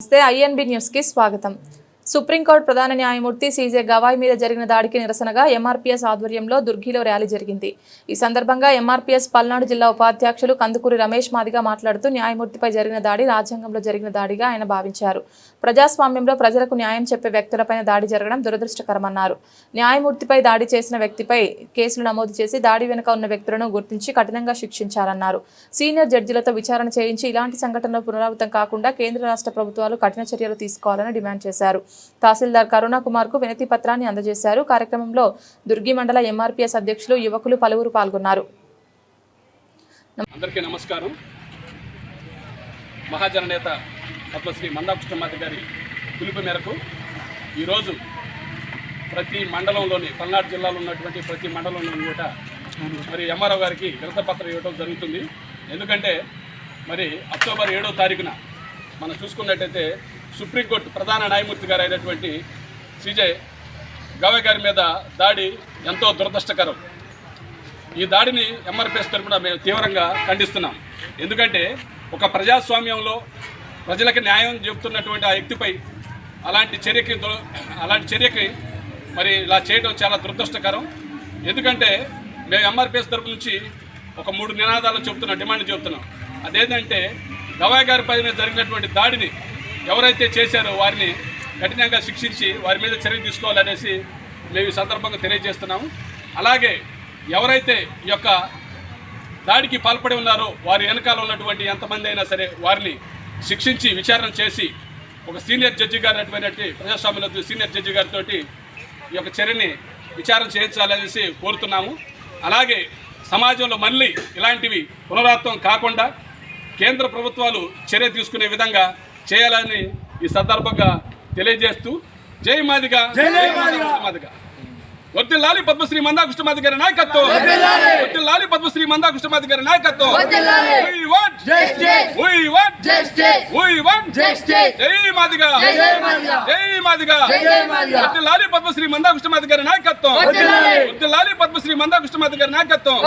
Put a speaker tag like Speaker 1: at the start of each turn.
Speaker 1: నమస్తే ఐఎన్బి న్యూస్కి స్వాగతం. సుప్రీంకోర్టు ప్రధాన న్యాయమూర్తి సీజే గవాయ్ మీద జరిగిన దాడికి నిరసనగా ఎంఆర్పీఎస్ ఆధ్వర్యంలో దుర్గిలో ర్యాలీ జరిగింది. ఈ సందర్భంగా ఎంఆర్పీఎస్ పల్నాడు జిల్లా ఉపాధ్యక్షులు కందుకూరి రమేష్ మాదిగా మాట్లాడుతూ న్యాయమూర్తిపై జరిగిన దాడి రాజ్యాంగంలో జరిగిన దాడిగా ఆయన భావించారు. ప్రజాస్వామ్యంలో ప్రజలకు న్యాయం చెప్పే వ్యక్తులపైన దాడి జరగడం దురదృష్టకరమన్నారు. న్యాయమూర్తిపై దాడి చేసిన వ్యక్తిపై కేసులు నమోదు చేసి దాడి వెనుక ఉన్న వ్యక్తులను గుర్తించి కఠినంగా శిక్షించాలన్నారు సీనియర్ జడ్జిలతో విచారణ చేయించి ఇలాంటి సంఘటనలు పునరావృతం కాకుండా కేంద్ర రాష్ట్ర ప్రభుత్వాలు కఠిన చర్యలు తీసుకోవాలని డిమాండ్ చేశారు. తహసీల్దార్ కరుణా కుమార్కు వినతి పత్రాన్ని అందజేశారు. కార్యక్రమంలో దుర్గి మండల ఎంఆర్పీఎస్ అధ్యక్షులు యువకులు పలువురు పాల్గొన్నారు.
Speaker 2: అందరికీ నమస్కారం. మహాజన నేత పద్మశ్రీ మందాకృష్ణమాత గారి పిలుపు మేరకు ఈరోజు ప్రతి మండలంలోని పల్నాడు జిల్లాలో ఉన్నటువంటి ప్రతి మండలంలోని కూడా మరి ఎంఆర్ఓ గారికి వినతపత్రం ఇవ్వడం జరుగుతుంది. ఎందుకంటే మరి అక్టోబర్ ఏడో తారీఖున మనం చూసుకున్నట్టయితే సుప్రీంకోర్టు ప్రధాన న్యాయమూర్తి గారు అయినటువంటి సిజే గవయ్ గారి మీద దాడి ఎంతో దురదృష్టకరం. ఈ దాడిని ఎంఆర్పిఎస్ తరపున మేము తీవ్రంగా ఖండిస్తున్నాం. ఎందుకంటే ఒక ప్రజాస్వామ్యంలో ప్రజలకు న్యాయం చెబుతున్నటువంటి ఆ వ్యక్తిపై అలాంటి చర్యకి అలాంటి చర్యకి మరి ఇలా చేయడం చాలా దురదృష్టకరం. ఎందుకంటే మేము ఎంఆర్పిఎస్ తరపు నుంచి ఒక మూడు నినాదాలు చెబుతున్నాం డిమాండ్ చెబుతున్నాం. అదేంటంటే గవాయ్ గారి పైన జరిగినటువంటి దాడిని ఎవరైతే చేశారో వారిని కఠినంగా శిక్షించి వారి మీద చర్య తీసుకోవాలనేసి మేము ఈ సందర్భంగా తెలియజేస్తున్నాము. అలాగే ఎవరైతే ఈ యొక్క దాడికి పాల్పడి ఉన్నారో వారి వెనకాల ఉన్నటువంటి ఎంతమంది అయినా సరే వారిని శిక్షించి విచారణ చేసి ఒక సీనియర్ జడ్జి గారు అటువంటి ప్రజాస్వామ్యంలో సీనియర్ జడ్జి గారితో ఈ యొక్క చర్యని విచారణ చేయించాలనేసి కోరుతున్నాము. అలాగే సమాజంలో మళ్ళీ ఇలాంటివి పునరావృతం కాకుండా కేంద్ర ప్రభుత్వాలు చర్య తీసుకునే విధంగా చేయాలని ఈ సందర్భంగా తెలియజేస్తూ జై మాదిగా. జై మాదిగా. వర్దిల్లాలి పద్మశ్రీ మందా కృష్ణమాది గారి నాయకత్వం. వర్దిల్లాలి పద్మశ్రీ మందా కృష్ణమాది గారి నాయకత్వం! జై మాదిగా.
Speaker 3: జై మాదిగా!
Speaker 2: వర్దిల్లాలి పద్మశ్రీ మందా కృష్ణమాది గారి నాయకత్వం.
Speaker 3: వర్ధిల్లాలి!
Speaker 2: వర్దిల్లాలి పద్మశ్రీ మందా కృష్ణమాది గారి నాయకత్వం.